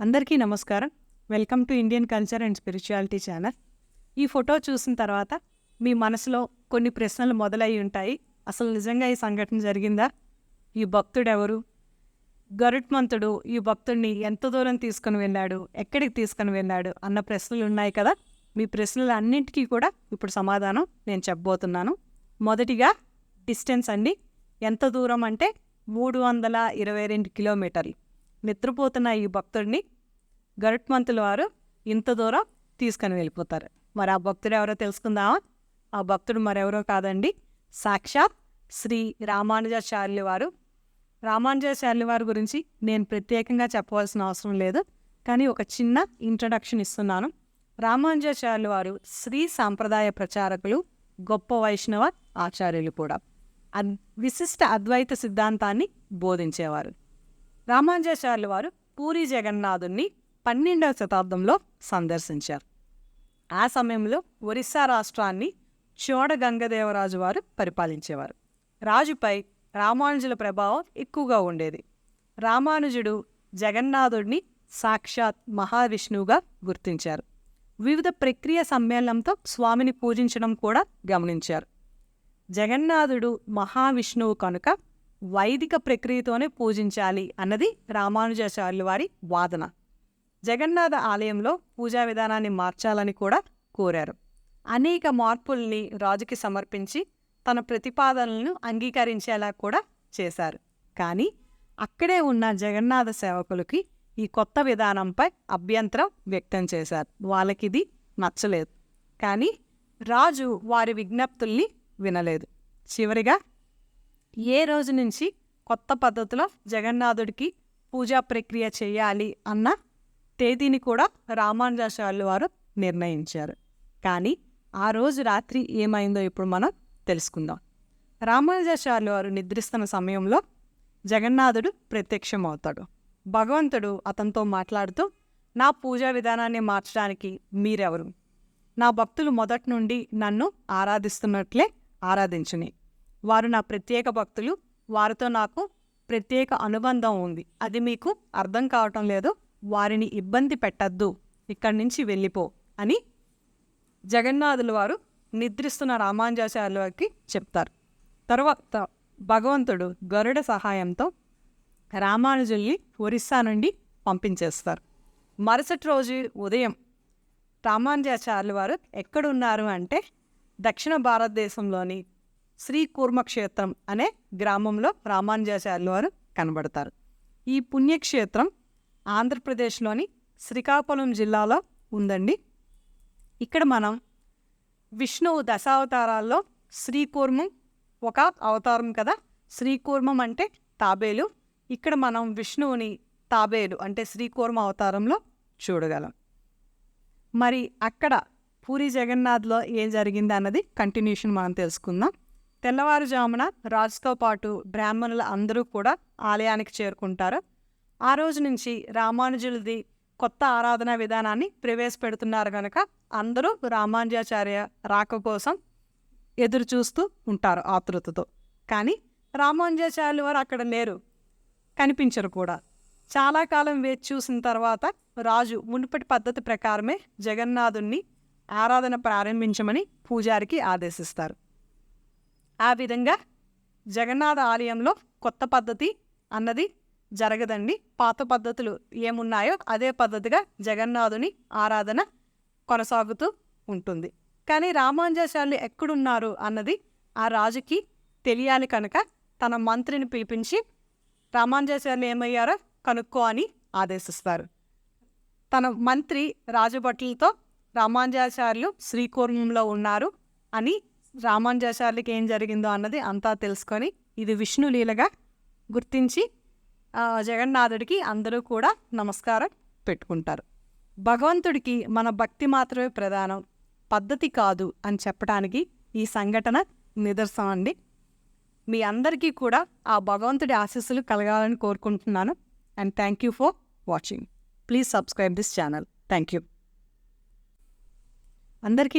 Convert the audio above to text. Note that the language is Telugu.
అందరికీ నమస్కారం. Welcome to Indian culture and spirituality channel. ఈ ఫోటో చూసిన తర్వాత మీ మనసులో కొన్ని ప్రశ్నలు మొదలై ఉంటాయి. అసలు నిజంగా ఈ సంఘటన జరిగిందా? ఈ భక్తుడు ఎవరు గరుత్మంతుడు ఈ భక్తుడిని ఎంత దూరం తీసుకుని వెళ్ళాడు? ఎక్కడికి తీసుకుని వెళ్ళాడు? అన్న ప్రశ్నలు ఉన్నాయి కదా? మీ ప్రశ్నలు అన్నింటికీ కూడా ఇప్పుడు సమాధానం నేను చెప్పబోతున్నాను. మొదటిగా డిస్టెన్స్ అండి. ఎంత దూరం అంటే మూడు వందల ఇరవై రెండు కిలోమీటర్లు. నిద్రపోతున్న ఈ భక్తుడిని. గరుట్మంతుల వారు ఇంత దూరం తీసుకొని వెళ్ళిపోతారు. మరి ఆ భక్తుడు ఎవరో తెలుసుకుందామా? ఆ భక్తుడు మరెవరో కాదండి. సాక్షాత్ శ్రీ రామానుజాచార్యులు వారు. రామానుజాచార్యులు వారి గురించి నేను ప్రత్యేకంగా చెప్పవలసిన అవసరం లేదు. కానీ ఒక చిన్న ఇంట్రడక్షన్ ఇస్తున్నాను. రామానుజాచార్యులు వారు శ్రీ సాంప్రదాయ ప్రచారకులు గొప్ప వైష్ణవ ఆచార్యులు కూడా. అద్ విశిష్ట అద్వైత సిద్ధాంతాన్ని బోధించేవారు. రామానుజాచార్యుల వారు పూరి జగన్నాథుణ్ణి పన్నెండవ శతాబ్దంలో సందర్శించారు. ఆ సమయంలో ఒరిస్సా రాష్ట్రాన్ని చోడగంగదేవరాజు వారు పరిపాలించేవారు. రాజుపై రామానుజుల ప్రభావం ఎక్కువగా ఉండేది. రామానుజుడు జగన్నాథుడిని సాక్షాత్ మహావిష్ణువుగా గుర్తించారు. వివిధ ప్రక్రియ సమ్మేళనంతో స్వామిని పూజించడం కూడా గమనించారు. జగన్నాథుడు మహావిష్ణువు కనుక వైదిక ప్రక్రియతోనే పూజించాలి అన్నది రామానుజాచార్యుల వారి వాదన. జగన్నాథ ఆలయంలో పూజా విధానాన్ని మార్చాలని కూడా కోరారు. అనేక మార్పుల్ని రాజుకి సమర్పించి తన ప్రతిపాదనలను అంగీకరించేలా కూడా చేశారు. కానీ అక్కడే ఉన్న జగన్నాథ సేవకులకి ఈ కొత్త విధానంపై అభ్యంతరం వ్యక్తం చేశారు. వాళ్ళకిది నచ్చలేదు. కానీ రాజు వారి విజ్ఞప్తుల్ని వినలేదు. చివరిగా ఏ రోజు నుంచి కొత్త పద్ధతిలో జగన్నాథుడికి పూజా ప్రక్రియ చేయాలి అన్న తేదీని కూడా రామానుజాచార్యులు వారు నిర్ణయించారు. కానీ ఆ రోజు రాత్రి ఏమైందో ఇప్పుడు మనం తెలుసుకుందాం. రామానుజాచార్యులు వారు నిద్రిస్తున్న సమయంలో జగన్నాథుడు ప్రత్యక్షమవుతాడు. భగవంతుడు అతనితో మాట్లాడుతూ నా పూజా విధానాన్ని మార్చడానికి మీరెవరు? నా భక్తులు మొదటి నుండి నన్ను ఆరాధిస్తున్నట్లే ఆరాధించుని. వారు నా ప్రత్యేక భక్తులు. వారితో నాకు ప్రత్యేక అనుబంధం ఉంది. అది మీకు అర్థం కావటం లేదు. వారిని ఇబ్బంది పెట్టద్దు. ఇక్కడి నుంచి వెళ్ళిపో అని జగన్నాథుల వారు నిద్రిస్తున్న రామాంజాచార్యులకి వారికి చెప్తారు. తర్వాత భగవంతుడు గరుడ సహాయంతో రామానుజుల్ని ఒరిస్సా నుండి పంపించేస్తారు. మరుసటి రోజు ఉదయం రామానుజాచార్యుల వారు ఎక్కడున్నారు అంటే దక్షిణ భారతదేశంలోని శ్రీ కూర్మక్షేత్రం అనే గ్రామంలో రామానుజాచార్యుల వారు కనబడతారు. ఈ పుణ్యక్షేత్రం ఆంధ్రప్రదేశ్లోని శ్రీకాకుళం జిల్లాలో ఉందండి. ఇక్కడ మనం విష్ణువు దశావతారాల్లో శ్రీకూర్మం ఒక అవతారం కదా? శ్రీకూర్మం అంటే తాబేలు. ఇక్కడ మనం విష్ణువుని తాబేలు అంటే శ్రీకూర్మ అవతారంలో చూడగలం. మరి అక్కడ పూరి జగన్నాథ్లో ఏం జరిగింది అన్నది కంటిన్యూషన్ మనం తెలుసుకుందాం. తెల్లవారుజామున రాజుతో పాటు బ్రాహ్మణులు అందరూ కూడా ఆలయానికి చేరుకుంటారు. ఆ రోజు నుంచి రామానుజులది కొత్త ఆరాధనా విధానాన్ని ప్రవేశపెడుతున్నారు కనుక అందరూ రామానుజాచార్య రాక కోసం ఎదురు చూస్తూ ఉంటారు ఆతృతతో. కానీ రామానుజాచార్యులు వారు అక్కడ లేరు. కనిపించరు కూడా. చాలా కాలం వేచి చూసిన తర్వాత రాజు మునుపటి పద్ధతి ప్రకారమే జగన్నాథుణ్ణి ఆరాధన ప్రారంభించమని పూజారికి ఆదేశిస్తారు. ఆ విధంగా జగన్నాథ ఆలయంలో కొత్త పద్ధతి అన్నది జరగదండి. పాత పద్ధతులు ఏమున్నాయో అదే పద్ధతిగా జగన్నాథుని ఆరాధన కొనసాగుతూ ఉంటుంది. కానీ రామానుజాచార్యులు ఎక్కడున్నారు అన్నది ఆ రాజుకి తెలియాలి కనుక తన మంత్రిని పిలిపించి రామానుజాచార్యులు ఏమయ్యారో కనుక్కో అని ఆదేశిస్తారు. తన మంత్రి రాజభట్లతో రామాంజాచార్యులు శ్రీకూర్మంలో ఉన్నారు అని రామానుజాచార్యులకి ఏం జరిగిందో అన్నది అంతా తెలుసుకొని ఇది విష్ణు లీలగా గుర్తించి ఆ, జగన్నాథుడికి అందరూ కూడా నమస్కారం పెట్టుకుంటారు. భగవంతుడికి మన భక్తి మాత్రమే ప్రధానం పద్ధతి కాదు అని చెప్పడానికి ఈ సంఘటన నిదర్శనం అండి. మీ అందరికీ కూడా ఆ భగవంతుడి ఆశీస్సులు కలగాలని కోరుకుంటున్నాను. And thank you for watching. Please subscribe this channel. Thank you. అందరికీ